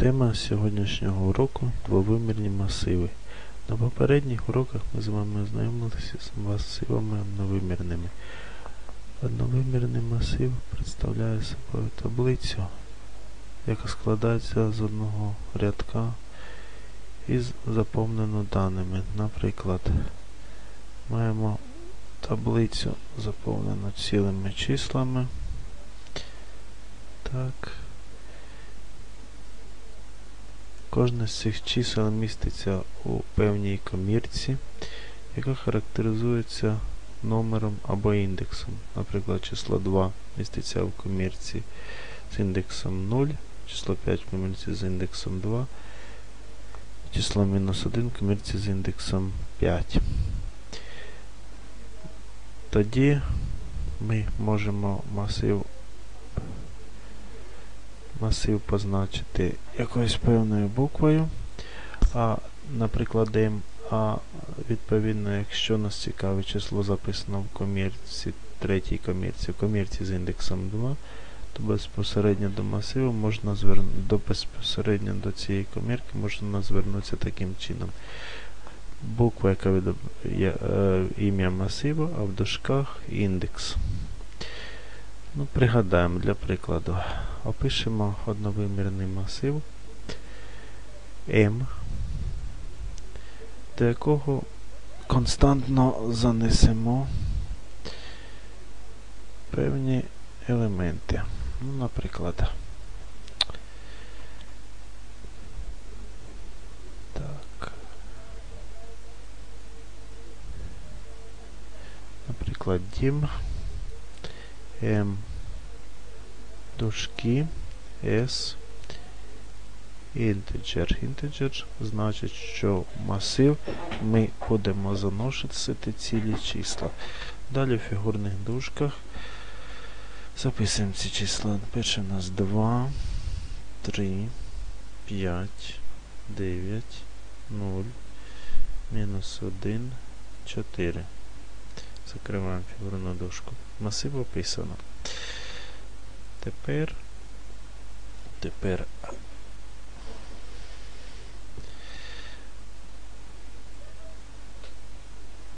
Тема сьогоднішнього уроку двовимірні масиви. На попередніх уроках ми з вами ознайомилися з масивами одновимірними. Одновимірний масив представляє собою таблицю, яка складається з одного рядка і заповнено даними. Наприклад, маємо таблицю заповнену цілими числами. Так. Кожне з цих чисел міститься у певній комірці, яка характеризується номером або індексом. Наприклад, число 2 міститься в комірці з індексом 0, число 5 в комірці з індексом 2, число мінус 1 в комірці з індексом 5. Тоді ми можемо масив масив позначити якоюсь певною буквою, а, наприклад, М, а відповідно, якщо нас цікавить число записано в комірці, третій комірці, в комірці з індексом 2, то безпосередньо до масиву можна звернути, до безпосередньо до цієї комірки можна звернутися таким чином. Буква, яка є е, ім'я масиву, а в дужках індекс. Ну, Пригадаємо для прикладу. Опишемо одновимірний масив M, до якого константно занесемо певні елементи. Ну, Наприклад. Так. Наприклад, дім. M дужки S integer. Integer значить, що масив ми будемо заносити цілі числа. Далі в фігурних дужках записуємо ці числа. Перше у нас 2, 3, 5, 9, 0, мінус 1, 4. Закриваємо фігурну дужку. Масив описано. tepper tepper